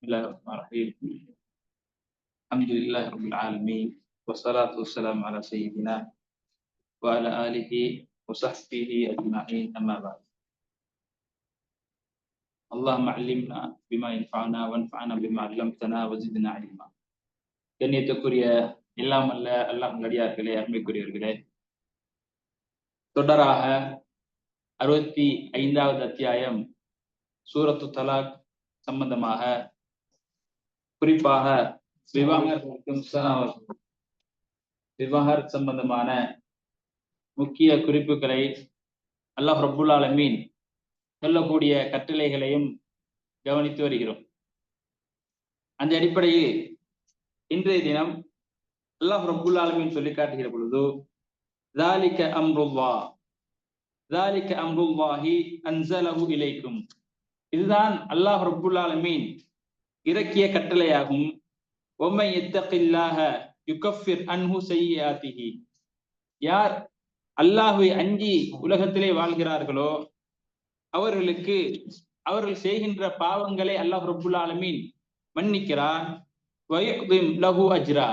بسم الله الرحمن الرحيم الحمد لله رب العالمين والصلاة والسلام على سيدنا وعلى آله وصحبه أجمعين أما بعد اللهم علمنا بما ينفعنا وانفعنا بما علمتنا وزدنا علما கண்ணியத்துக்குரிய இல்லாமல்ல அல்லாஹ் நடிகார்களே அருமைக்குரியவர்களே தொடராக அறுபத்தி ஐந்தாவது அத்தியாயம் சூரத்து தலாக் சம்பந்தமாக குறிப்பாக விவாகரத்துக்கும் விவாகரத் சம்பந்தமான முக்கிய குறிப்புகளை அல்லாஹ் ரபுல் ஆலமீன் சொல்லக்கூடிய கட்டளைகளையும் கவனித்து வருகிறோம் அந்த அடிப்படையில் இன்றைய தினம் அல்லாஹ் ரபுல் ஆலமீன் சொல்லி காட்டுகிற பொழுது ذلك أمر الله ذلك أمر الله أنزله إليكم இதுதான் அல்லாஹ் ரபுல் ஆலமீன் இறக்கிய கட்டளையாகும். ஒம்மை எத்தகில்லாக யுகஃபிர் அன்ஹு செய்யாத்திஹி யார் அல்லாஹுவை அஞ்சி உலகத்திலே வாழ்கிறார்களோ அவர்களுக்கு அவர்கள் செய்கின்ற பாவங்களை அல்லாஹ் ரபுல் ஆலமீன் மன்னிக்கிறான் லஹு அஜ்ரா.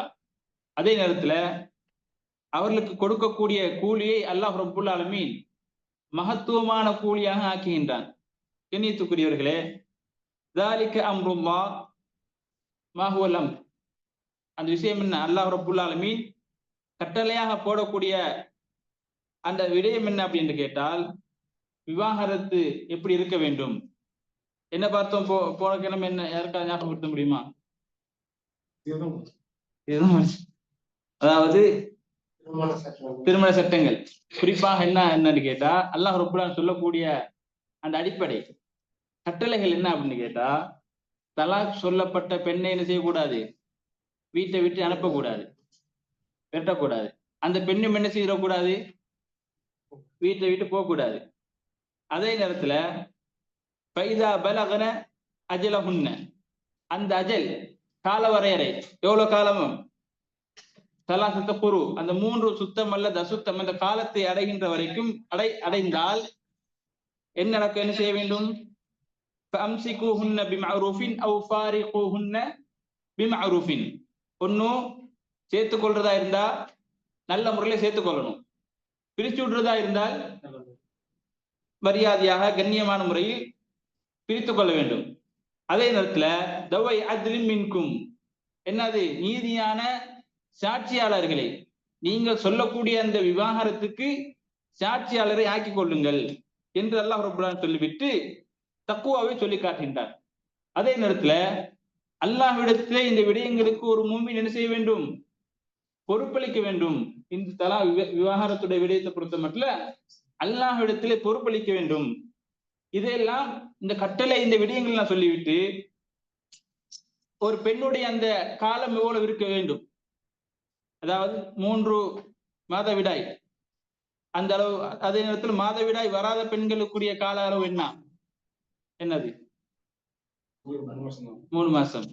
அதே நேரத்துல அவர்களுக்கு கொடுக்கக்கூடிய கூலியை அல்லாஹ் ரபுல் ஆலமீன் மகத்துவமான கூலியாக ஆக்குகின்றான். கண்ணியத்துக்குரியவர்களே தாலிக்க அம்ருல்லா மாஹுவலம் அந்த விஷயம் என்ன? அல்லாஹ் ரபுல் ஆலமீன் கட்டளையாக போடக்கூடிய அந்த விடயம் என்ன அப்படின்னு கேட்டால் விவாகரத்து எப்படி இருக்க வேண்டும்? என்ன பார்த்தோம்? போ போன கிழமை என்ன? யாருக்காவது ஞாபகப்படுத்த முடியுமா? அதாவது திருமண சட்டங்கள். குறிப்பாக என்ன என்னன்னு கேட்டா அல்லாஹ் ரபுல்லான் சொல்லக்கூடிய அந்த அடிப்படை. கட்டளைகள் என்ன அப்படின்னு கேட்டா தலாக் சொல்லப்பட்ட பெண்ணை என்ன செய்யக்கூடாது? வீட்டை விட்டு அனுப்பக்கூடாது. வெட்டக்கூடாது. அந்த பெண்ணும் என்ன செய்யக்கூடாது வீட்டை விட்டு போகக்கூடாது. அதே நேரத்துல பைதா பலகன அஜலகுன்ன அந்த அஜல் கால வரையறை எவ்வளவு காலமும் தலா சுத்த குரு. அந்த மூன்று சுத்தம் அல்ல தசுத்தம் அந்த காலத்தை அடைகின்ற வரைக்கும் அடை அடைந்தால் என்ன நடக்கும்? என்ன செய்ய வேண்டும்? ஃபம்சிகூஹுன்ன பிமஅரூஃபின் அவ் ஃபாரிகூஹுன்ன பிமஅரூஃபின் ஒன்றும் சேர்த்துக்கொள்றதா இருந்தா நல்ல முறையில் சேர்த்து கொள்ளணும் பிரிச்சு விடுறதா இருந்தால் மரியாதையாக கண்ணியமான முறையில் பிரித்து கொள்ள வேண்டும். அதே நேரத்தில் தவை அதிலும் மின்கும். என்னது? நீதியான சாட்சியாளர்களே. நீங்கள் சொல்லக்கூடிய அந்த விவாகரத்துக்கு சாட்சியாளரை ஆக்கி கொள்ளுங்கள் என்று அல்லாஹ் ரபுல்லான் சொல்லிவிட்டு தக்குவாவை சொல்லி காட்டுகின்றார். அதே நேரத்துல அல்லாஹ்விடத்திலே இந்த விடயங்களுக்கு ஒரு மூமின் என்ன செய்ய வேண்டும்? பொறுப்பளிக்க வேண்டும். இந்த தலா விவகாரத்துடைய விடயத்தை பொறுத்த மட்டும் அல்லாஹ்விடத்திலே பொறுப்பளிக்க வேண்டும். இதையெல்லாம் இந்த கட்டளை இந்த விடயங்கள் நான் சொல்லிவிட்டு ஒரு பெண்ணுடைய அந்த காலம் எவ்வளவு இருக்க வேண்டும்? அதாவது மூன்று மாதவிடாய் அந்த அளவு அதே நேரத்தில் மாதவிடாய் வராத பெண்களுக்குரிய கால அளவு என்ன? என்னது? மூணு மாசம்?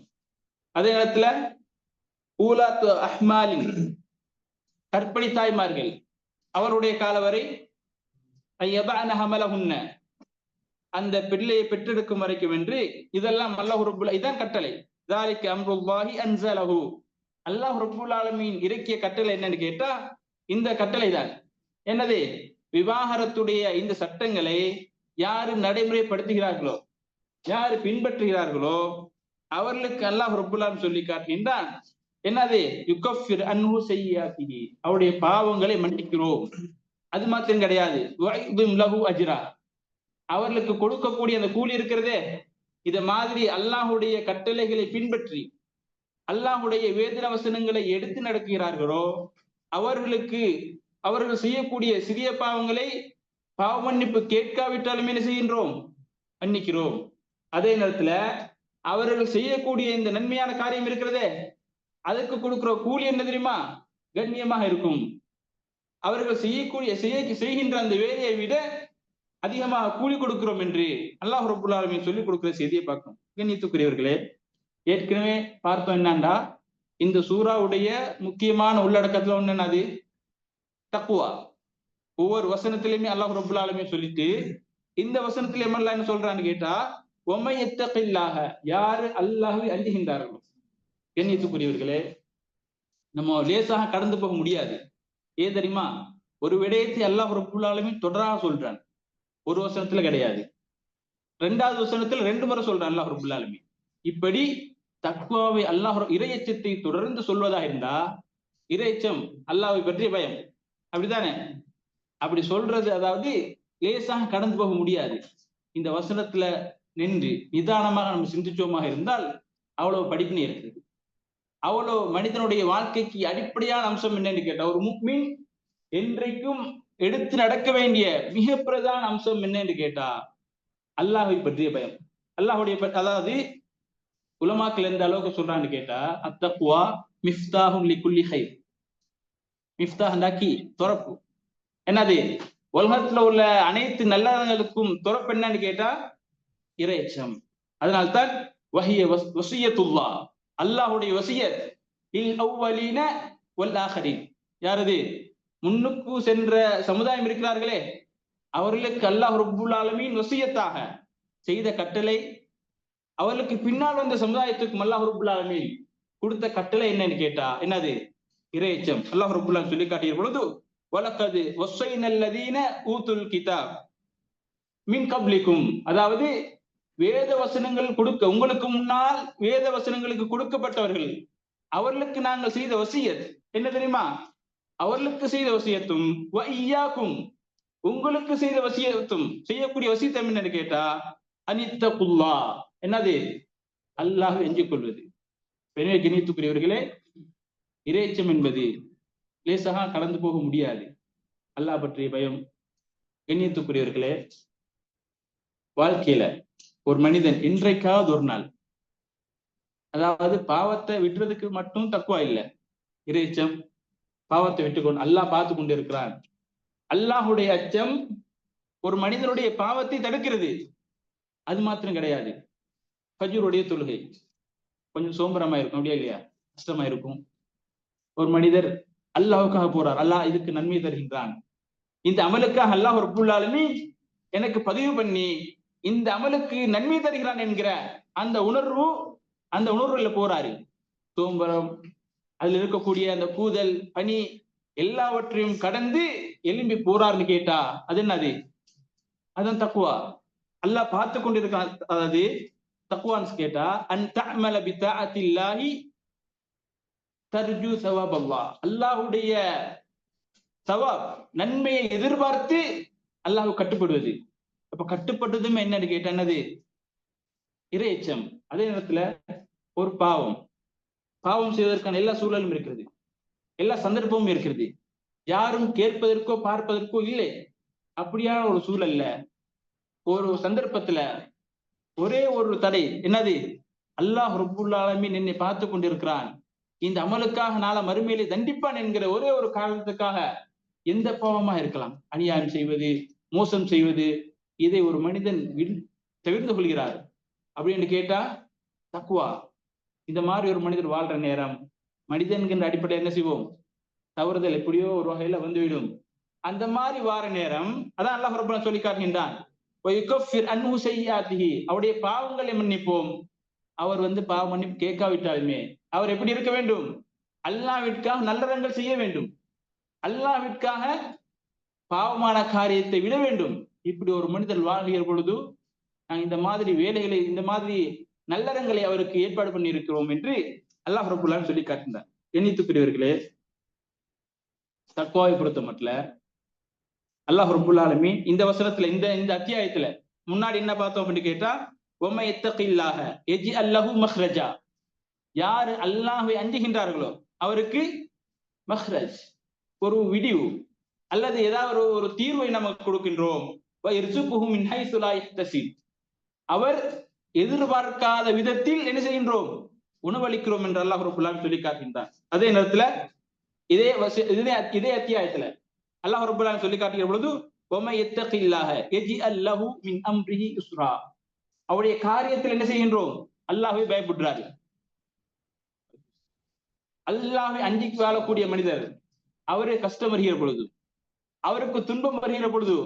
அதே நேரத்துல ஊலாத்து அஹ்மாலின் கற்பணி தாய்மார்கள் அவருடைய கால வரை ஹமலஹுன்ன அந்த பிள்ளையை பெற்றெடுக்கும் வரைக்கும் என்று இதெல்லாம் அல்லாஹ் இதான் கட்டளை. தாலிக்கு அம்ருல்லாஹி அன்சலஹு அல்லாஹ் ரபுல் ஆலமீன் இறக்கிய கட்டளை என்னன்னு கேட்டா இந்த கட்டளை தான் என்னது? விவாகரத்துடைய இந்த சட்டங்களை யாரு நடைமுறைப்படுத்துகிறார்களோ யாரு பின்பற்றுகிறார்களோ அவர்களுக்கு அல்லாஹ் ரபுல்லாம் சொல்லி காட்டுகின்றான். என்னது? யுகஃபிர் அன்ஹு செய்யாத்திஹி அவருடைய பாவங்களை மன்னிக்கிறோம். அது மாத்திரம் கிடையாது. அஜிரா. அவர்களுக்கு கொடுக்கக்கூடிய அந்த கூலி இருக்கிறதே இத மாதிரி அல்லாஹுடைய கட்டளைகளை பின்பற்றி அல்லாஹுடைய வேதன வசனங்களை எடுத்து நடக்கிறார்களோ அவர்களுக்கு அவர்கள் செய்யக்கூடிய சிறிய பாவங்களை பாவ மன்னிப்பு கேட்காவிட்டாலும் என்ன செய்கின்றோம்? மன்னிக்கிறோம். அதே நேரத்துல அவர்கள் செய்யக்கூடிய இந்த நன்மையான காரியம் இருக்கிறதே அதுக்கு கொடுக்கிற கூலி என்ன தெரியுமா? கண்ணியமாக இருக்கும். அவர்கள் செய்யக்கூடிய செய்ய செய்கின்ற அந்த வேலையை விட அதிகமாக கூலி கொடுக்கிறோம் என்று அல்லாஹ் ரபுல்லாலுமே சொல்லிக் கொடுக்கிற செய்தியை பார்க்கணும். கண்ணியத்துக்குரியவர்களே ஏற்கனவே பார்த்தோம் என்னண்டா? இந்த சூறாவுடைய முக்கியமான உள்ளடக்கத்துல ஒண்ணு என்னது? தக்குவா ஒவ்வொரு வசனத்திலையுமே அல்லாஹ் ரபுல் ஆலமே சொல்லிட்டு இந்த வசனத்துல எல்லாம் என்ன சொல்றான்னு கேட்டா ஒமையத்தகில்லாக யாரு அல்லாஹை அஞ்சுகின்றார்களோ கண்ணியத்துக்குரியவர்களே நம்ம லேசாக கடந்து போக முடியாது. ஏ தெரியுமா? ஒரு விடயத்தை அல்லாஹ் ரபுல்லாலுமே தொடராக சொல்றான். ஒரு வசனத்துல கிடையாது. ரெண்டாவது வசனத்துல ரெண்டு முறை சொல்றான் அல்லாஹ் ரபுல்லாலுமே இப்படி தக்குவாவை அல்லாஹ் இறையச்சத்தை தொடர்ந்து சொல்வதாக இருந்தா இறையச்சம் அல்லாஹை பற்றிய பயம். அப்படித்தானே? அப்படி சொல்றது அதாவது லேசாக கடந்து போக முடியாது. இந்த வசனத்துல நின்று நிதானமாக நம்ம சிந்திச்சோமாக இருந்தால் அவ்வளவு படிப்பினை இருக்குது அவ்வளவு மனிதனுடைய வாழ்க்கைக்கு அடிப்படையான அம்சம் என்னன்னு கேட்டா ஒரு முக்மின் என்றைக்கும் எடுத்து நடக்க வேண்டிய மிக பிரதான அம்சம் என்னன்னு கேட்டா அல்லாஹை பற்றிய பயம். அல்லாஹுடைய அதாவது உலமாக்கள் எந்த அளவுக்கு சொல்றான்னு கேட்டா அத்தக்குவா மிஃப்தாஹும் லிக்குல்லி ஹை மிஃப்தாஹ் கி துறப்பு. என்னது? உலகத்துல உள்ள அனைத்து நல்லவங்களுக்கும் துறப்பு என்னன்னு கேட்டா இறைச்சம் அதனால்தான் வஹிய வஸ்- வசியத்துல்லா. அல்லாஹுடைய வசியத் இல் அவ்வலீன யாரது? முன்னுக்கு சென்ற சமுதாயம் இருக்கிறார்களே. அவர்களுக்கு அல்லாஹ் ரப்புல் வசியத்தாக. செய்த கட்டளை அவர்களுக்கு பின்னால் வந்த சமுதாயத்துக்கும் அல்லாஹ் ரப்புல் கொடுத்த கட்டளை என்னன்னு கேட்டா என்னது? இறைச்சம் அல்லாஹ் ரப்புல் சொல்லி காட்டிய பொழுது வலக்கது வஸ்ஸைனல்லதீன ஊத்துல் கிதாப். மின் கப்லிக்கும். அதாவது வேத வசனங்கள் கொடுக்க உங்களுக்கு முன்னால் வேத வசனங்களுக்கு கொடுக்கப்பட்டவர்கள் அவர்களுக்கு நாங்கள் செய்த வசியத். என்ன தெரியுமா? அவர்களுக்கு செய்த வசியத்தும் ஐயாக்கும் உங்களுக்கு செய்த வசியத்தும் செய்யக்கூடிய வசியத்தம் என்னன்னு கேட்டா அனித்தகுல்லா. என்னது? அல்லாஹ் எஞ்சிக் கொள்வது எனவே கிணித்துக்குரியவர்களே இறைச்சம் என்பது லேசாக கடந்து போக முடியாது. அல்லாஹ் பற்றிய பயம் கண்ணியத்துக்குரியவர்களே வாழ்க்கையில ஒரு மனிதன் இன்றைக்காவது ஒரு நாள் அதாவது பாவத்தை விட்டுறதுக்கு மட்டும் தக்குவா இல்லை. இறைச்சம் பாவத்தை விட்டுக்கொண்டு அல்லாஹ் பார்த்து கொண்டு இருக்கிறான் அல்லாஹுடைய அச்சம் ஒரு மனிதனுடைய பாவத்தை தடுக்கிறது. அது மாத்திரம் கிடையாது. ஃபஜூருடைய தொழுகை கொஞ்சம் சோம்பரமா இருக்கும் அப்படியா இல்லையா? கஷ்டமா இருக்கும். ஒரு மனிதர் அல்லாவுக்காக போறார். அல்லாஹ் இதுக்கு நன்மை தருகின்றான். இந்த அமலுக்காக அல்லாஹ் ஒரு ரப்புல்லாலுமே எனக்கு பதிவு பண்ணி இந்த அமலுக்கு நன்மை தருகிறான் என்கிற அந்த உணர்வு அந்த உணர்வுல போறாரு. தூம்பரம் அதுல இருக்கக்கூடிய அந்த கூதல் பனி எல்லாவற்றையும் கடந்து எலும்பி போறாருன்னு கேட்டா அது என்னது? அதான் தக்குவா. அல்லாஹ் பார்த்து கொண்டிருக்கான். அதாவது தக்குவான்னு கேட்டா அன் தஅமல பி தர்ஜு சவாப் அல்லாஹ் அல்லாஹ்வுடைய சவாப் நன்மையை எதிர்பார்த்து அல்லாஹ் கட்டுப்படுவது. அப்ப கட்டுப்பட்டதுமே என்னன்னு கேட்டா என்னது? இறையச்சம் அதே நேரத்துல ஒரு பாவம். பாவம் செய்வதற்கான எல்லா சூழலும் இருக்கிறது. எல்லா சந்தர்ப்பமும் இருக்கிறது. யாரும் கேட்பதற்கோ பார்ப்பதற்கோ இல்லை. அப்படியான ஒரு சூழல்ல ஒரு சந்தர்ப்பத்துல ஒரே ஒரு தடை. என்னது? அல்லாஹ் ரபுல்லாலமின் என்னை பார்த்து கொண்டிருக்கிறான். இந்த அமலுக்காக நாள மறுமையிலே தண்டிப்பான் என்கிற ஒரே ஒரு காரணத்துக்காக எந்த பாவமா இருக்கலாம்? அநியாயம் செய்வது மோசம் செய்வது இதை ஒரு மனிதன் தவிர்த்து கொள்கிறார். அப்படின்னு கேட்டா தக்குவா இந்த மாதிரி ஒரு மனிதர் வாழ்ற நேரம் மனிதன்கின்ற அடிப்படையில் என்ன செய்வோம்? தவறுதல் எப்படியோ ஒரு வகையில வந்துவிடும். அந்த மாதிரி வார நேரம் அதான் அல்லாஹ் ரப்பனா சொல்லி காட்டுகின்றான். அவருடைய பாவங்களை மன்னிப்போம். அவர் வந்து பாவ மன்னிப்பு கேட்காவிட்டாலுமே அவர் எப்படி இருக்க வேண்டும்? அல்லாவிற்காக நல்லறங்கள் செய்ய வேண்டும். அல்லாவிற்காக பாவமான காரியத்தை விட வேண்டும். இப்படி ஒரு மனிதர் வாழ்கிற பொழுது நாங்கள் இந்த மாதிரி வேலைகளை இந்த மாதிரி நல்லறங்களை அவருக்கு ஏற்பாடு பண்ணி இருக்கிறோம் என்று அல்லாஹ் ரபுல்லான்னு சொல்லி காட்டினார். எண்ணித்துக்குரியவர்களே தக்குவாவை பொறுத்த மட்டும் அல்லாஹ் ரபுல்லாலுமே இந்த வசனத்துல இந்த இந்த அத்தியாயத்துல முன்னாடி என்ன பார்த்தோம் அப்படின்னு கேட்டா உமை எத்தகில்லாக எஜி அல்லஹு மஹ்ரஜா. யாரு அல்லாஹை அஞ்சுகின்றார்களோ அவருக்கு மஹ்ரஜ் ஒரு விடிவு அல்லது ஏதாவது ஒரு தீர்வை நமக்கு கொடுக்கின்றோம். அவர் எதிர்பார்க்காத விதத்தில் என்ன செய்கின்றோம்? உணவளிக்கிறோம் என்று அல்லாஹ் ரபுல்லாம் சொல்லி காட்டுகின்றார் அதே நேரத்துல இதே இதே இதே அத்தியாயத்துல அல்லாஹ் ரபுல்லாம் சொல்லி காட்டுகிற பொழுது அம்ரிஹி அவருடைய காரியத்தில் என்ன செய்கின்றோம்? அல்லாஹை பயப்படுறாரு அல்லாஹ்வை அஞ்சி வாழக்கூடிய மனிதர். அவரு கஷ்டம் வருகிற பொழுது அவருக்கு துன்பம் வருகிற பொழுது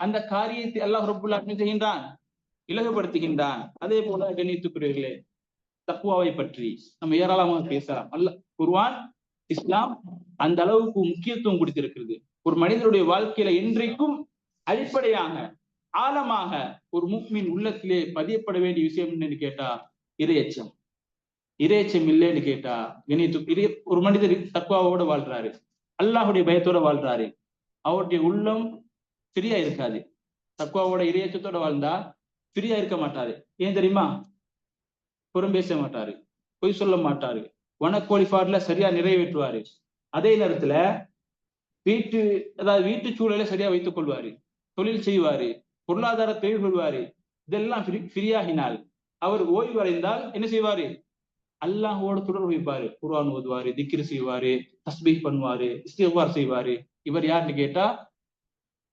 அந்த காரியத்தை அல்லாஹ் ரபுல்லா செய்கின்றான் இலகுபடுத்துகின்றான். அதே போல கணித்துக்குரியவர்களே தக்குவாவை பற்றி நம்ம ஏராளமாக பேசலாம். அல்ல குர்வான் இஸ்லாம் அந்த அளவுக்கு முக்கியத்துவம் கொடுத்திருக்கிறது. ஒரு மனிதனுடைய வாழ்க்கையில இன்றைக்கும் அடிப்படையாக ஆழமாக ஒரு முக்மின் உள்ளத்திலே பதியப்பட வேண்டிய விஷயம் என்னன்னு கேட்டா இரையச்சம். இறைச்சம் இல்லைன்னு கேட்டா வினைத்து ஒரு மனிதர் தக்குவாவோட வாழ்றாரு. அல்லாஹுடைய பயத்தோட வாழ்றாரு. அவருடைய உள்ளம் ஃப்ரீயா இருக்காது. தக்குவாவோட இறையச்சத்தோட வாழ்ந்தா ஃப்ரீயா இருக்க மாட்டாரு. ஏன் தெரியுமா? புறம் பேச மாட்டாரு. பொய் சொல்ல மாட்டாரு. வனக்கோழிப்பாடுல சரியா நிறைவேற்றுவாரு. அதே நேரத்துல வீட்டு அதாவது வீட்டு சூழலை சரியா வைத்துக் கொள்வாரு. தொழில் செய்வாரு. பொருளாதார தொழில் கொள்வாரு. இதெல்லாம் ஃப்ரீயாகினால் அவர் ஓய்வு அடைந்தால் என்ன செய்வாரு? அல்லாஹோட தொடர்பு வைப்பாரு. குர்ஆன் ஓதுவாரு திக்ரு செய்வாரு தஸ்பீக் பண்ணுவாரு இஸ்திஃபார் செய்வாரு. இவர் யாருன்னு கேட்டா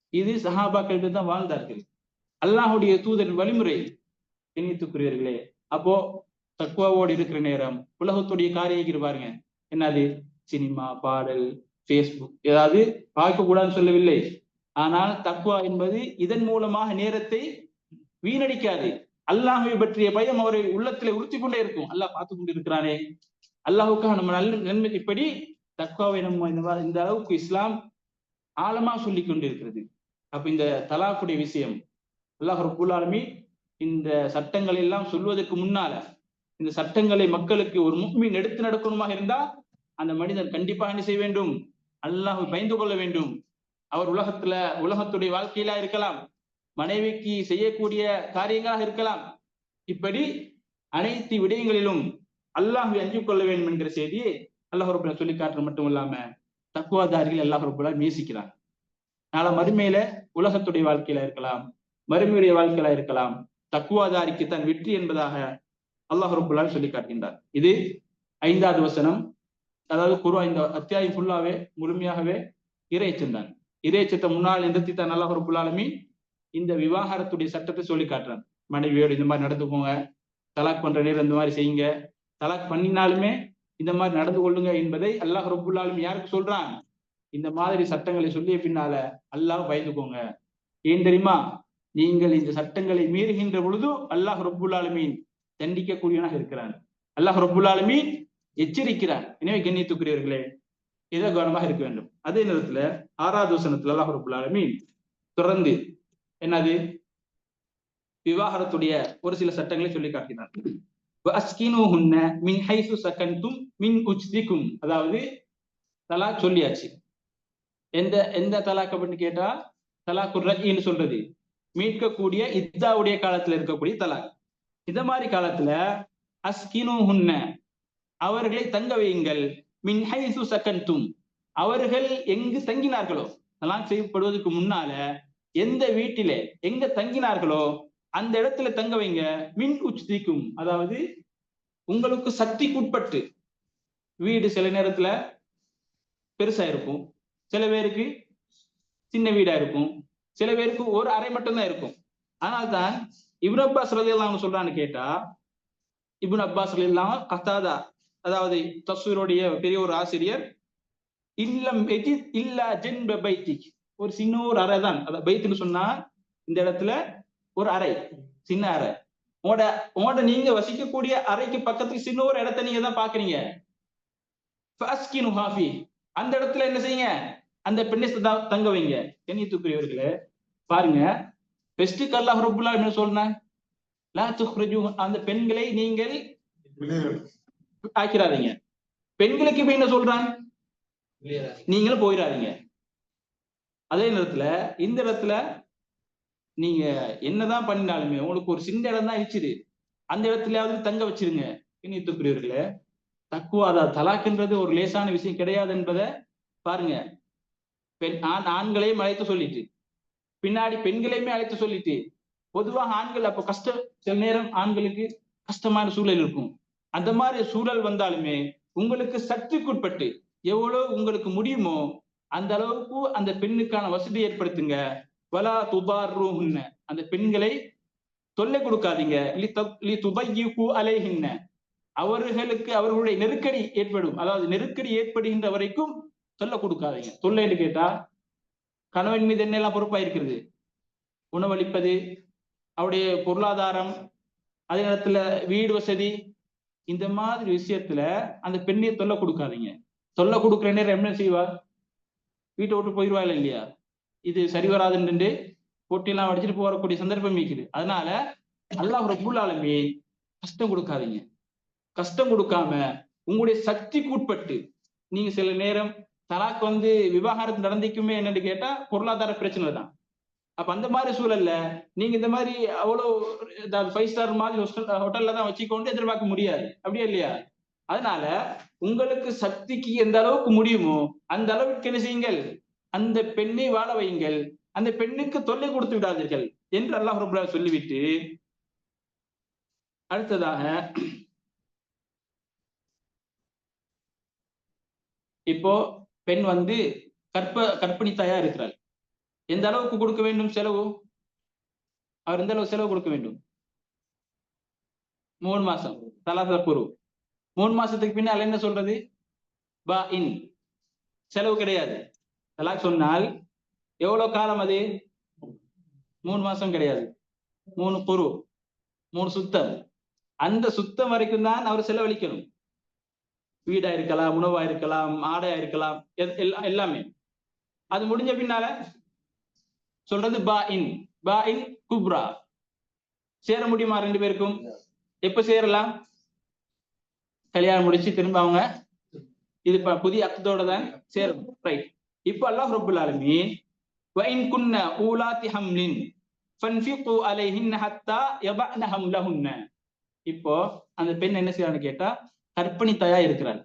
இது சஹாபாக்கள் தான் வாழ்ந்தார்கள். அல்லாஹுடைய தூதரின் வழிமுறை. எண்ணித்துக்குரியவர்களே அப்போ தக்குவாவோடு இருக்கிற நேரம் உலகத்துடைய காரியம் பாருங்க. என்னது? சினிமா பாடல் ஃபேஸ்புக் ஏதாவது பார்க்கக்கூடாதுன்னு சொல்லவில்லை. ஆனால் தக்குவா என்பது இதன் மூலமாக நேரத்தை வீணடிக்காது. அல்லாஹை பற்றிய பயம் அவரை உள்ளத்திலே உறுத்தி கொண்டே இருக்கும். அல்லாஹ் பார்த்து கொண்டு இருக்கிறானே அல்லாஹுக்காக நம்ம நல்ல நன்மை இப்படி தக்குவாவை நம்ம இந்த அளவுக்கு இஸ்லாம் ஆழமா சொல்லி கொண்டிருக்கிறது. அப்ப இந்த தலாக்குடைய விஷயம் அல்லாஹ் ரபுல் இந்த சட்டங்களை எல்லாம் சொல்வதற்கு முன்னால இந்த சட்டங்களை மக்களுக்கு ஒரு முக்மீன் எடுத்து நடக்கணுமாக இருந்தா அந்த மனிதன் கண்டிப்பாக என்ன செய்ய வேண்டும்? அல்லாஹ் பயந்து கொள்ள வேண்டும். அவர் உலகத்துல உலகத்துடைய வாழ்க்கையில இருக்கலாம். மனைவிக்கு செய்யக்கூடிய காரியங்களாக இருக்கலாம். இப்படி அனைத்து விடயங்களிலும் அல்லாஹ் அஞ்சு கொள்ள வேண்டும் என்கிற செய்தியை அல்லாஹ் ரபுல்லா சொல்லி காட்டுறது மட்டும் இல்லாம தக்குவாதாரிகள் அல்லாஹ் ரபுல்லா நேசிக்கிறான் நாளை மறுமையில உலகத்துடைய வாழ்க்கையில இருக்கலாம் மறுமையுடைய வாழ்க்கையில இருக்கலாம் தக்குவாதாரிக்கு தன் வெற்றி என்பதாக அல்லாஹ் ரபுல்லால் சொல்லி காட்டுகின்றார். இது ஐந்தாவது வசனம். அதாவது குருவா இந்த அத்தியாயம் ஃபுல்லாவே முழுமையாகவே இறைச்சிருந்தான் இறைச்சத்தை முன்னால் நிறுத்தி தான் அல்லாஹ் ரபுல்லாலுமே இந்த விவாகரத்துடைய சட்டத்தை சொல்லி காட்டுறான் மனைவியோடு இந்த மாதிரி நடந்துக்கோங்க தலாக் பண்ற நேரம் இந்த மாதிரி செய்யுங்க. தலாக் பண்ணினாலுமே இந்த மாதிரி நடந்து கொள்ளுங்க என்பதை அல்லாஹ் ரபுல்லாலும் யாருக்கு சொல்றான்? இந்த மாதிரி சட்டங்களை சொல்லிய பின்னால அல்லாஹ் பயந்துக்கோங்க. ஏன் தெரியுமா? நீங்கள் இந்த சட்டங்களை மீறுகின்ற பொழுது அல்லாஹ் ரபுல்லாலுமீன் தண்டிக்கக்கூடியவனாக இருக்கிறான். அல்லாஹ் ரபுல்லாலுமீன் எச்சரிக்கிறார் எனவே கண்ணியத்துக்குரியவர்களே இதை கவனமாக இருக்க வேண்டும்? அதே நேரத்துல ஆறாவது வசனத்துல அல்லாஹ் ரபுல் தொடர்ந்து என்னது? விவாகரத்துடைய ஒரு சில சட்டங்களை சொல்லி காட்டினார் மின் ஹைசு மின் உச்திக்கும் அதாவது தலா சொல்லியாச்சு. எந்த எந்த தலாக் அப்படின்னு கேட்டா தலாக்கு ரஜின்னு சொல்றது. மீட்கக்கூடிய இத்தாவுடைய காலத்துல இருக்கக்கூடிய தலாக் இந்த மாதிரி காலத்துல அஸ்கினு ஹுன்ன அவர்களை தங்க வையுங்கள். மின் ஹைசு சக்கன்தும் அவர்கள் எங்கு தங்கினார்களோ தலாக் செய்யப்படுவதற்கு முன்னால எந்த வீட்டிலே எங்க தங்கினார்களோ அந்த இடத்துல தங்க வைங்க. மின் உச்சிக்கும் அதாவது உங்களுக்கு சக்திக்குட்பட்டு வீடு சில நேரத்துல பெருசா இருக்கும். சில பேருக்கு சின்ன வீடா இருக்கும். சில பேருக்கு ஒரு அறை மட்டும்தான் இருக்கும். ஆனால் தான் இப்னு அப்பாஸ் ரதி சொல்றான்னு கேட்டா இப்னு அப்பாஸ் ரதி இல்லாம கத்தாதா அதாவது தஸ்வீருடைய பெரிய ஒரு ஆசிரியர் இல்லம் இல்லா ஜென் பைத்திக். ஒரு சின்ன ஒரு அறை தான். அதாவது பைத்துன்னு சொன்னா இந்த இடத்துல ஒரு அறை சின்ன அறை. உங்களோட உங்களோட நீங்க வசிக்கக்கூடிய அறைக்கு பக்கத்துக்கு சின்ன ஒரு இடத்த நீங்க தான் பாக்குறீங்க. அந்த இடத்துல என்ன செய்யுங்க? அந்த பெண்ணை தங்க வைங்க. கண்ணியத்துக்குரியவர்களே பாருங்க. பெஸ்டுக்கு அல்லாஹ் ரபுல்லா என்ன துஹ்ரஜு அந்த பெண்களை நீங்கள் ஆக்கிறாதீங்க பெண்களுக்கு இப்ப என்ன சொல்றான்? நீங்களும் போயிடாதீங்க. அதே நேரத்துல இந்த இடத்துல நீங்க என்னதான் பண்ணினாலுமே உங்களுக்கு ஒரு சின்ன இடம் தான் இருச்சுது அந்த இடத்துலயாவது தங்க வச்சிருங்க. இணைத்துக்குரியவர்களே தக்குவாதா தலாக்குன்றது ஒரு லேசான விஷயம் கிடையாது என்பதை பாருங்க. பெண் ஆண் ஆண்களையும் அழைத்து சொல்லிட்டு பின்னாடி பெண்களையுமே அழைத்து சொல்லிட்டு பொதுவாக ஆண்கள் அப்போ கஷ்டம் சில நேரம் ஆண்களுக்கு கஷ்டமான சூழல் இருக்கும். அந்த மாதிரி சூழல் வந்தாலுமே உங்களுக்கு சக்திக்குட்பட்டு எவ்வளவு உங்களுக்கு முடியுமோ அந்த அளவுக்கு அந்த பெண்ணுக்கான வசதி ஏற்படுத்துங்க. வலா துபார்ருஹுன்ன. அந்த பெண்களை தொல்லை கொடுக்காதீங்க. அலைகின்ன அவர்களுக்கு அவர்களுடைய நெருக்கடி ஏற்படும். அதாவது நெருக்கடி ஏற்படுகின்ற வரைக்கும் தொல்லை கொடுக்காதீங்க. தொல்லைன்னு கேட்டா கணவன் மீது என்னெல்லாம் பொறுப்பா இருக்கிறது உணவளிப்பது அவருடைய பொருளாதாரம் அதே நேரத்துல வீடு வசதி இந்த மாதிரி விஷயத்துல அந்த பெண்ணை தொல்லை கொடுக்காதீங்க. தொல்லை கொடுக்குற நேரம் என்ன செய்வா? வீட்டை விட்டு போயிடுவா இல்லையா? இது சரி வராதுன்னு போட்டியெல்லாம் அடிச்சுட்டு போறக்கூடிய சந்தர்ப்பம் இருக்குது. அதனால அல்லாஹ் ரப்புல் கஷ்டம் கொடுக்காதீங்க. கஷ்டம் கொடுக்காம உங்களுடைய சக்திக்கு உட்பட்டு நீங்க சில நேரம் தலாக் வந்து விவாகரத்து நடந்திக்குமே என்னன்னு கேட்டா பொருளாதார பிரச்சனை தான் அப்ப அந்த மாதிரி சூழல்ல நீங்க இந்த மாதிரி அவ்வளவு ஃபைவ் ஸ்டார் மாதிரி ஹோட்டல்ல தான் வச்சுக்கொண்டு எதிர்பார்க்க முடியாது. அப்படியா இல்லையா? அதனால உங்களுக்கு சக்திக்கு எந்த அளவுக்கு முடியுமோ அந்த அளவுக்கு என்ன செய்யுங்கள்? அந்த பெண்ணை வாழ வையுங்கள். அந்த பெண்ணுக்கு தொல்லை கொடுத்து விடாதீர்கள் என்று அல்லாஹ் ரபுல்லா சொல்லிவிட்டு அடுத்ததாக இப்போ பெண் வந்து கற்ப கற்பிணி தாயா இருக்கிறாள். எந்த அளவுக்கு கொடுக்க வேண்டும் செலவு? அவர் எந்த அளவு செலவு கொடுக்க வேண்டும்? மூணு மாசம். தலாச குரு மூணு மாசத்துக்கு பின்னால் என்ன சொல்றது? பா இன். செலவு கிடையாது. தலாக் சொன்னால் எவ்வளவு காலம் அது? மூணு மாசம் கிடையாது. மூணு குரு மூணு சுத்தம். அந்த சுத்தம் வரைக்கும் தான் அவர் செலவழிக்கணும். வீடா இருக்கலாம் உணவா இருக்கலாம் ஆடையா இருக்கலாம் எல்லாமே. அது முடிஞ்ச பின்னால சொல்றது பா இன். பா இன் குப்ரா. சேர முடியுமா ரெண்டு பேருக்கும்? எப்ப சேரலாம்? கல்யாணம் முடிச்சு திரும்ப அவங்க இது புதிய அர்த்தத்தோட தான் சேரும். ரைட் இப்போ அல்லாஹ் ரபுல் ஆலமீன் வைன் குன்ன ஊலாத்தி ஹம்லின் ஃபன்ஃபிகு அலைஹின் ஹத்தா யபன ஹம்லஹுன்ன. இப்போ அந்த பெண் என்ன செய்யறான்னு கேட்டா கற்பணி தாயா இருக்கிறாள்.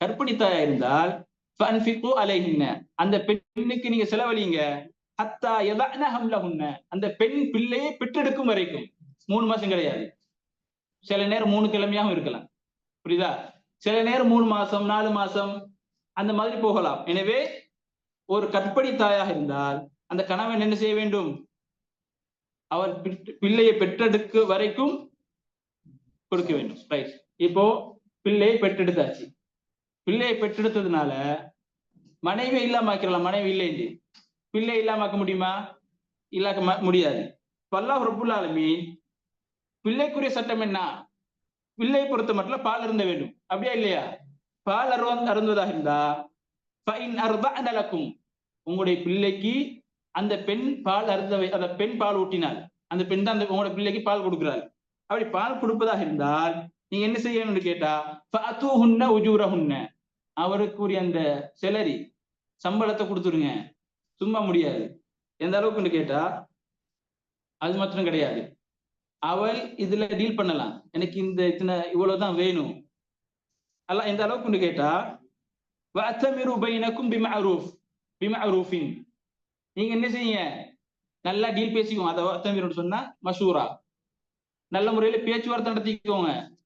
கற்பணி தாயா இருந்தால் ஃபன்ஃபிகு அலைஹின்ன. அந்த பெண்ணுக்கு நீங்க செலவழிங்க. ஹத்தா யபன ஹம்லஹுன்ன. அந்த பெண் பிள்ளையை பெற்றெடுக்கும் வரைக்கும். மூணு மாசம் கிடையாது. சில நேரம் மூணு கிழமையாகவும் இருக்கலாம். புரியுதா? சில நேரம் மூணு மாசம் நாலு மாசம் அந்த மாதிரி போகலாம். எனவே ஒரு கற்படி தாயாக இருந்தால் அந்த கணவன் என்ன செய்ய வேண்டும்? அவர் பிள்ளையை பெற்றெடுக்க வரைக்கும் கொடுக்க வேண்டும். ரைட் இப்போ பிள்ளையை பெற்றெடுத்தாச்சு. பிள்ளையை பெற்றெடுத்ததுனால மனைவி இல்லாம ஆக்கிடலாம் மனைவி இல்லை பிள்ளை இல்லாம ஆக்க முடியுமா? இல்லாக்க முடியாது. பல்லாஹ் ரபுல் ஆலமீன் பிள்ளைக்குரிய சட்டம் என்ன? வில்லை பொறுத்த மட்டும் பால் அருந்த வேண்டும். அப்படியா இல்லையா? பால் அருவ அருந்துவதாக இருந்தா நலக்கும் உங்களுடைய பிள்ளைக்கு அந்த பெண் பால் அருந்த அந்த பெண் பால் ஊட்டினால் அந்த பெண் தான் அந்த உங்களோட பிள்ளைக்கு பால் கொடுக்கிறாள். அப்படி பால் கொடுப்பதாக இருந்தால் நீங்க என்ன செய்யணும்னு கேட்டா ஃபஅத்துஹுன்ன உஜூரஹுன்ன. அவருக்குரிய அந்த செலரி சம்பளத்தை கொடுத்துருங்க சும்மா முடியாது. எந்த அளவுக்குன்னு கேட்டா அது மாத்திரம் கிடையாது. அவள் இதுல டீல் பண்ணலாம். எனக்கு இந்த இத்தனை இவ்வளவுதான் வேணும். அல்ல எந்த அளவுக்கு கேட்டா வத்தமிரு பைனக்கும் பிமஅரூஃப். பிமஅரூஃபின். நீங்க என்ன செய்யுங்க? நல்லா டீல் பேசிக்குவோம் அதை வத்தமிரு சொன்னா மஷூரா. நல்ல முறையில பேச்சுவார்த்தை நடத்திக்கோங்க.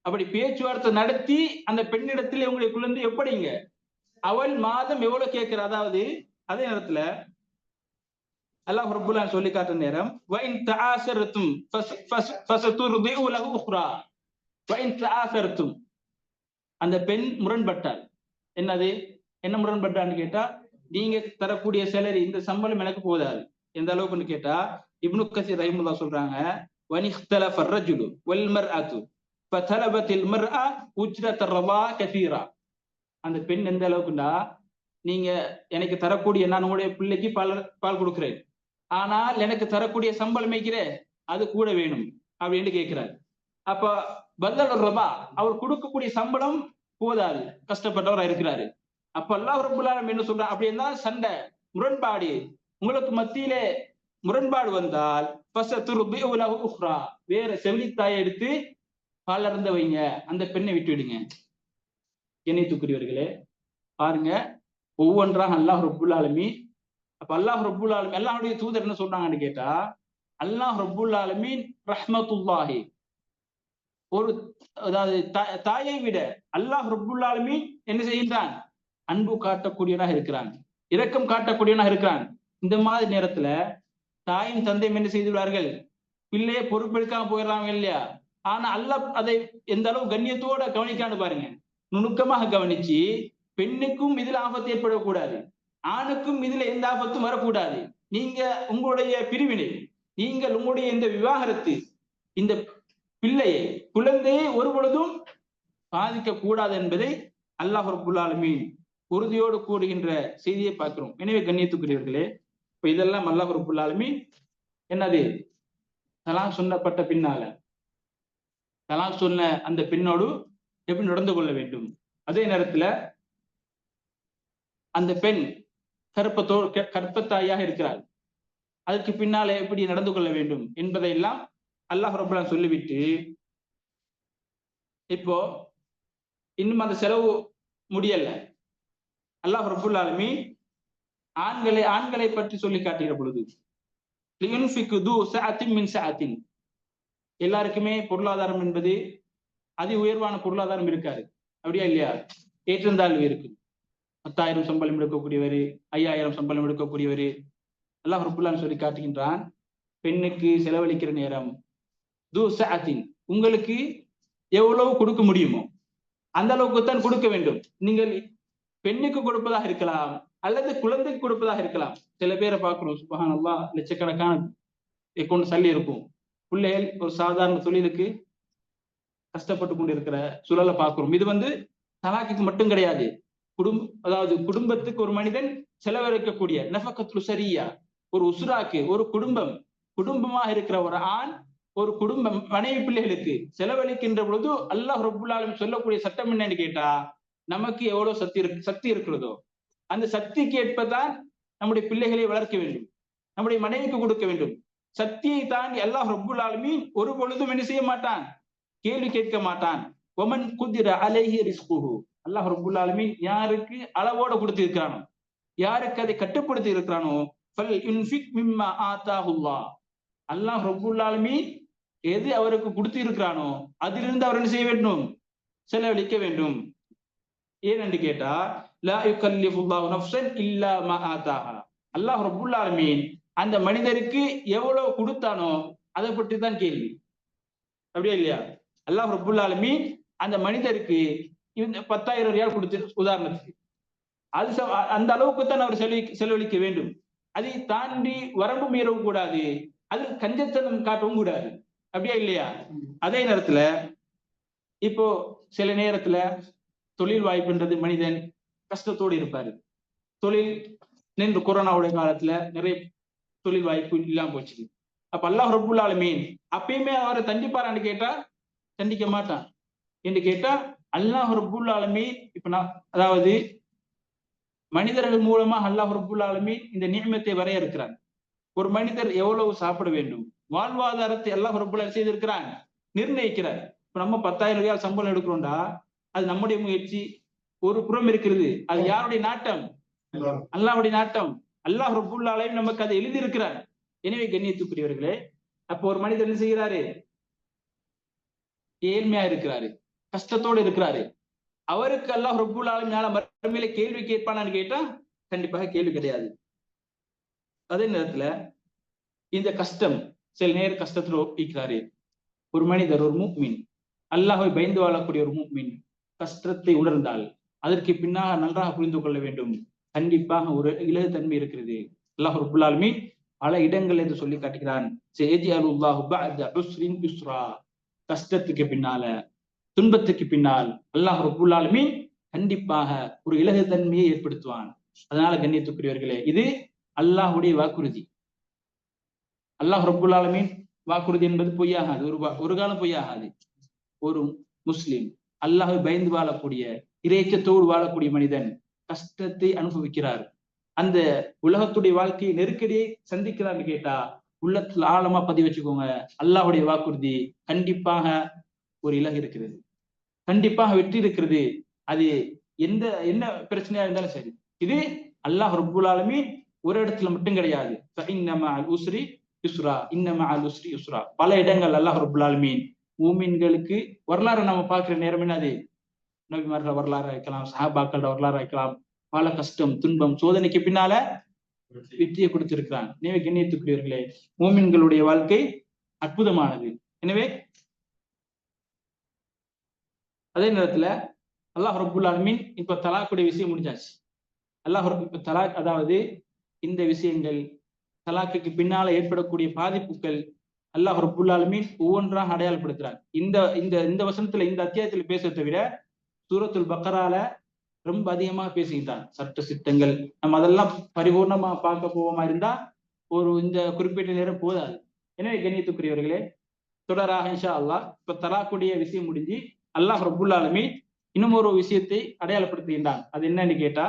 அப்படி பேச்சுவார்த்தை நடத்தி அந்த பெண்ணிடத்தில் உங்களுடைய குழந்தை எப்படிங்க? அவள் மாதம் எவ்வளவு கேட்கிற அதாவது அதே நேரத்துல அல்லாஹ் ரப்புல்லான் சொல்லி காட்டுற நேரம் வைன் தஆசரத்தும் ஃபசதுர்திஉ லஹு உக்ரா வைன் தஆசரத்தும் அந்த பெண் முரண்பட்டாள் என்னது என்ன முரண்பட்டான்னு கேட்டா நீங்க தரக்கூடிய சேலரி இந்த சம்பளம் எனக்கு போதாது எந்த அளவுக்குன்னு கேட்டா இப்னு கசீர் ரஹிமுல்லா சொல்றாங்க வனிஹ்தலஃப الرجل والمرأة فطلبت المرأة أجرة الرضا كثيرا அந்த பெண் எந்த அளவுக்குன்னா நீங்க எனக்கு தரக்கூடிய நான் உங்களுடைய பிள்ளைக்கு பால் பால் கொடுக்கிறேன் ஆனால் எனக்கு தரக்கூடிய சம்பளம் வைக்கிறே அது கூட வேணும் அப்படின்னு கேட்கிறார். அப்ப பதல் ரபா அவர் கொடுக்கக்கூடிய சம்பளம் போதாது. கஷ்டப்பட்டவரா இருக்கிறாரு. அப்ப அல்லாஹ் ரபுல்லாலும் என்ன சொல்றான் அப்படி இருந்தால் சண்டை முரண்பாடு. உங்களுக்கு மத்தியிலே முரண்பாடு வந்தால் வேற செவிலித்தாயை எடுத்து பாலர்ந்த வைங்க அந்த பெண்ணை விட்டு விடுங்க என்னை தூக்குரியவர்களே பாருங்க. ஒவ்வொன்றாக அல்லாஹ் ரபுல்லாலுமே அப்ப அல்லாஹ் ரபுல் ஆலமி அல்லாஹுடைய தூதர் என்ன சொல்றாங்கன்னு கேட்டா அல்லாஹ் ரபுல் ஆலமீன் ரஹ்மத்துல்லாஹி. ஒரு அதாவது தாயை விட அல்லாஹ் ரபுல் ஆலமீன் என்ன செய்கின்றான்? அன்பு காட்டக்கூடியவனாக இருக்கிறான். இரக்கம் காட்டக்கூடியவனாக இருக்கிறான். இந்த மாதிரி நேரத்துல தாயும் தந்தையும் என்ன செய்து விடுவார்கள் பிள்ளையை பொறுப்பெடுக்காம போயிடுறாங்க இல்லையா? ஆனா அல்லாஹ் அதை எந்த அளவு கண்ணியத்தோட கவனிக்கான்னு பாருங்க. நுணுக்கமாக கவனிச்சு பெண்ணுக்கும் இதுல ஆபத்து ஏற்படக்கூடாது. ஆணுக்கும் இதுல எந்த ஆபத்தும் வரக்கூடாது. நீங்க உங்களுடைய பிரிவினை நீங்கள் உங்களுடைய இந்த விவாகரத்து இந்த பிள்ளையை குழந்தையை ஒரு பொழுதும் பாதிக்க கூடாது என்பதை அல்லாஹ் ரபுல்லாலுமீன் உறுதியோடு கூறுகின்ற செய்தியை பார்க்கிறோம். எனவே கண்ணியத்துக்குரியவர்களே இப்ப இதெல்லாம் அல்லாஹ் ரபுல்லாலுமீன் என்னது? தலாக் சொன்னப்பட்ட பின்னால. தலாக் சொன்ன அந்த பெண்ணோடு எப்படி நடந்து கொள்ள வேண்டும்? அதே நேரத்துல அந்த பெண் கருப்பத்தோ கற்பத்தாயாக இருக்கிறாள் அதற்கு பின்னாலே எப்படி நடந்து கொள்ள வேண்டும் என்பதையெல்லாம் அல்லாஹ் ரபுல்லா சொல்லிவிட்டு இப்போ இன்னும் அந்த செலவு முடியல. அல்லாஹ் ரபுல்லாலுமே ஆண்களை ஆண்களை பற்றி சொல்லி காட்டுகிற பொழுது எல்லாருக்குமே பொருளாதாரம் என்பது அதி உயர்வான பொருளாதாரம் இருக்காது. அப்படியா இல்லையா? ஏற்றந்தாழ்வு இருக்கு பத்தாயிரம் சம்பளம் எடுக்கக்கூடியவர் ஐயாயிரம் சம்பளம் எடுக்கக்கூடியவர். அல்லாஹ் ரபுல்லான்னு சொல்லி காட்டுகின்றான் பெண்ணுக்கு செலவழிக்கிற நேரம் தூ சாத்தின் உங்களுக்கு எவ்வளவு கொடுக்க முடியுமோ அந்த அளவுக்கு தான் கொடுக்க வேண்டும். நீங்கள் பெண்ணுக்கு கொடுப்பதாக இருக்கலாம் அல்லது குழந்தைக்கு கொடுப்பதாக இருக்கலாம். சில பேரை பார்க்கிறோம் சுபஹான் லட்சக்கணக்கான கொண்டு சல்லி இருக்கும். பிள்ளைகள் ஒரு சாதாரண தொழிலுக்கு கஷ்டப்பட்டு கொண்டு இருக்கிற சூழலை பார்க்கிறோம். இது வந்து தலாக்குக்கு மட்டும் கிடையாது. குடும்ப அதாவது குடும்பத்துக்கு ஒரு மனிதன் செலவழிக்கக்கூடிய நெஃபக்கத்து சரியா ஒரு உசுராக்கு ஒரு குடும்பம் குடும்பமாக இருக்கிற ஒரு ஆண் ஒரு குடும்பம் மனைவி பிள்ளைகளுக்கு செலவழிக்கின்ற பொழுது அல்லாஹ் ரபுல்லாலும் சொல்லக்கூடிய சட்டம் என்னன்னு கேட்டா நமக்கு எவ்வளவு சக்தி இருக்கு சக்தி இருக்கிறதோ அந்த சக்திக்கு ஏற்பதான் நம்முடைய பிள்ளைகளை வளர்க்க வேண்டும் நம்முடைய மனைவிக்கு கொடுக்க வேண்டும். சக்தியை தாண்டி அல்லாஹ் ரபுல் ஆலமீன் ஒரு பொழுதும் என்ன செய்ய மாட்டான்? கேள்வி கேட்க மாட்டான். ஒமன் குதிர அலைஹி ரிஸ்குஹு அல்லாஹ் ரபுல் ஆலமின் யாருக்கு அளவோட கொடுத்து இருக்கிறானோ யாருக்கு அதை கட்டுப்படுத்தி இருக்கிறானோ ஃபல் அல்லாஹ் ரபுல் ஆலமீன் எது அவருக்கு கொடுத்து இருக்கிறானோ அதிலிருந்து அவர் என்ன செய்ய வேண்டும்? செலவழிக்க வேண்டும். ஏனென்று கேட்டா லா யுகல்லிஃபுல்லாஹு நஃப்ஸன் இல்லா மா ஆதாஹா அல்லாஹ் ரப்புல் ஆலமீன் அந்த மனிதருக்கு எவ்வளவு கொடுத்தானோ அதை பற்றி தான் கேள்வி. அப்படியா இல்லையா? அல்லாஹ் ரப்புல் ஆலமீன் அந்த மனிதருக்கு இந்த பத்தாயிரம் ரியால் கொடுத்து உதாரணத்துக்கு. அது அந்த அளவுக்கு தான் அவர் செலவி செலவழிக்க வேண்டும். அதை தாண்டி வரம்பு மீறவும் கூடாது. அது கஞ்சத்தனம் காட்டவும் கூடாது. அப்படியா இல்லையா? அதே நேரத்துல இப்போ சில நேரத்துல தொழில் வாய்ப்புன்றது மனிதன் கஷ்டத்தோடு இருப்பாரு. தொழில் நின்று கொரோனாவுடைய காலத்துல நிறைய தொழில் வாய்ப்பு இல்லாம போச்சு அப்ப அல்லாஹ் ரபுல் அப்பயுமே அவரை தண்டிப்பாரான்னு கேட்டா தண்டிக்க மாட்டான். என்று கேட்டா அல்லாஹ் ரபுல் ஆலமீன் இப்ப நான் அதாவது மனிதர்கள் மூலமா அல்லாஹ் ரபுல் ஆலமீன் இந்த நியமத்தை வரையறுக்கிறான். ஒரு மனிதர் எவ்வளவு சாப்பிட வேண்டும்? வாழ்வாதாரத்தை அல்லாஹ் ரபுல் செய்திருக்கிறான். நிர்ணயிக்கிறார். இப்ப நம்ம பத்தாயிரம் ரூபாய் சம்பளம் எடுக்கிறோம்டா அது நம்முடைய முயற்சி. ஒரு புறம் இருக்கிறது. அது யாருடைய நாட்டம்? அல்லாஹுடைய நாட்டம். அல்லாஹ் ரபுல்லாலையும் நமக்கு அதை எழுதியிருக்கிறார். எனவே கண்ணியத்துக்குரியவர்களே அப்போ ஒரு மனிதர் என்ன செய்கிறாரு? ஏழ்மையா இருக்கிறாரு. கஷ்டத்தோடு இருக்கிறாரு. அவருக்கு அல்லாஹ் ரபுல் ஆலம் மறுமையில கேள்வி கேட்பானான்னு கேட்டா கண்டிப்பாக கேள்வி கிடையாது. அதே நேரத்துல இந்த கஷ்டம் சில நேர கஷ்டத்துல ஒப்பிக்கிறாரு. ஒரு மனிதர் ஒரு மூக்மின் அல்லாஹை பயந்து வாழக்கூடிய ஒரு மூக்மின் கஷ்டத்தை உணர்ந்தால் அதற்கு பின்னாக நன்றாக புரிந்து கொள்ள வேண்டும். கண்டிப்பாக ஒரு இலகு தன்மை இருக்கிறது. அல்லாஹ் ரபுல்லாலுமே பல இடங்கள் என்று சொல்லி காட்டுகிறான். கஷ்டத்துக்கு பின்னால துன்பத்துக்கு பின்னால் அல்லாஹ் ரபுல்லாலுமே கண்டிப்பாக ஒரு இலகு தன்மையை ஏற்படுத்துவான். அதனால கண்ணியத்துக்குரியவர்களே இது அல்லாஹுடைய வாக்குறுதி. அல்லாஹ் ரபுல் வாக்குறுதி என்பது பொய்யாகாது. ஒரு ஒரு காலம் பொய்யாகாது. ஒரு முஸ்லிம் அல்லாஹை பயந்து வாழக்கூடிய இறைச்சத்தோடு வாழக்கூடிய மனிதன் கஷ்டத்தை அனுபவிக்கிறார். அந்த உலகத்துடைய வாழ்க்கையை நெருக்கடியை சந்திக்கிறான்னு கேட்டா உள்ளத்துல ஆழமா பதிவு வச்சுக்கோங்க. அல்லாஹுடைய வாக்குறுதி கண்டிப்பாக ஒரு இலகு இருக்கிறது. கண்டிப்பாக வெற்றி இருக்கிறது. அது எந்த என்ன பிரச்சனையா இருந்தாலும் சரி. இது அல்லாஹ் ரபுல் ஒரு இடத்துல மட்டும் கிடையாது. உஸ்ரி யுஸ்ரா இன்னமா அல் உஸ்ரி யுஸ்ரா. பல இடங்கள் அல்லாஹ் ரபுல் ஆலமீன். வரலாறு நம்ம பார்க்கிற நேரம் என்னது? நபிமார்கள வரலாறு வைக்கலாம் சஹாபாக்களோட வரலாறு வைக்கலாம் பல கஷ்டம் துன்பம் சோதனைக்கு பின்னால வெற்றியை கொடுத்திருக்கிறான். எனவே கண்ணியத்துக்குரியவர்களே மோமின்களுடைய வாழ்க்கை அற்புதமானது. எனவே அதே நேரத்துல அல்லாஹ் ரபுல் அலமின் இப்ப தலாக்குடைய விஷயம் முடிஞ்சாச்சு. அல்லாஹ் இப்ப தலாக் அதாவது இந்த விஷயங்கள் தலாக்குக்கு பின்னால ஏற்படக்கூடிய பாதிப்புகள் அல்லாஹ் ரபுல் அலமின் ஒவ்வொன்றாக அடையாளப்படுத்துறார். இந்த இந்த இந்த வசனத்துல இந்த அத்தியாயத்துல பேச விட சூரத்துல் பக்கரால ரொம்ப அதிகமாக பேசிக்கிட்டான். சட்ட சிட்டங்கள் நம்ம அதெல்லாம் பரிபூர்ணமா பார்க்க போவோமா இருந்தா ஒரு இந்த குறிப்பிட்ட நேரம் போதாது. எனவே கண்ணியத்துக்குரியவர்களே தொடராக இன்ஷா அல்லாஹ் இப்ப தலாக்குடைய விஷயம் முடிஞ்சு அல்லாஹ் ரபுல் ஆலமீன் இன்னும் ஒரு விஷயத்தை அடையாளப்படுத்துகின்றான். அது என்னன்னு கேட்டா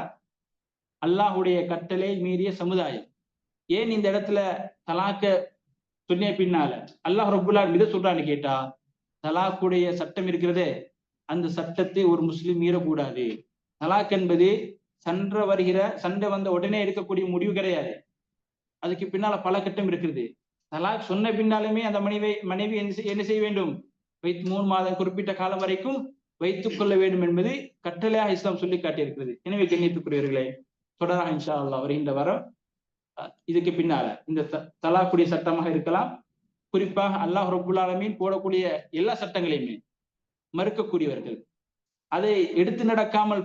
அல்லாஹுடைய கட்டளை மீறிய சமுதாயம். ஏன் இந்த இடத்துல தலாக்க சொன்ன பின்னால அல்லாஹ் ரபுல்லா மித சொல்றான்னு கேட்டா தலாக்குடைய சட்டம் இருக்கிறதே அந்த சட்டத்தை ஒரு முஸ்லீம் மீறக்கூடாது. தலாக் என்பது சண்டை வருகிற சண்டை வந்த உடனே எடுக்கக்கூடிய முடிவு கிடையாது. அதுக்கு பின்னால பல கட்டம் இருக்கிறது. தலாக் சொன்ன பின்னாலுமே அந்த மனைவி மனைவி என்ன செய்ய வேண்டும்? வைத்து மூணு மாதம் குறிப்பிட்ட காலம் வரைக்கும் வைத்துக் கொள்ள வேண்டும் என்பது கட்டளையாக இஸ்லாம் சொல்லி காட்டியிருக்கிறது. எனவே கண்ணியத்துக்குரியவர்களே தொடராக இன்ஷா அல்லா வருகின்ற வாரம் இதுக்கு பின்னால இந்த தலாக்குடிய சட்டமாக இருக்கலாம். குறிப்பாக அல்லாஹ் ரபுல்லாலமீன் போடக்கூடிய எல்லா சட்டங்களையுமே மறுக்கக்கூடியவர்கள் அதை எடுத்து நடக்காமல்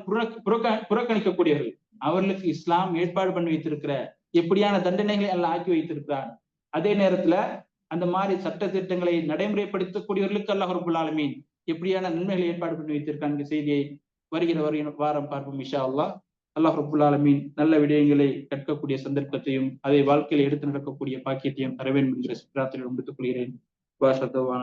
புறக்கணிக்கக்கூடியவர்கள் அவர்களுக்கு இஸ்லாம் ஏற்பாடு பண்ணி வைத்திருக்கிற எப்படியான தண்டனைகளை எல்லாம் ஆக்கி வைத்திருக்கிறார் அதே நேரத்துல அந்த மாதிரி சட்ட திட்டங்களை நடைமுறைப்படுத்தக்கூடியவர்களுக்கு அல்லாஹ் ரபுல் ஆலமீன் எப்படியான நன்மைகளை ஏற்பாடு பண்ணி வைத்திருக்காங்க செய்தியை வருகிற வருகிற வாரம் பார்ப்போம் இஷா அல்லா அல்லாஹ் ரபுல் ஆலமீன் நல்ல விடயங்களை கற்கக்கூடிய சந்தர்ப்பத்தையும் அதை வாழ்க்கையில் எடுத்து நடக்கக்கூடிய பாக்கியத்தையும் தர வேண்டும் என்கிற பிரார்த்தனை முடித்துக் கொள்கிறேன். வாசத்தவான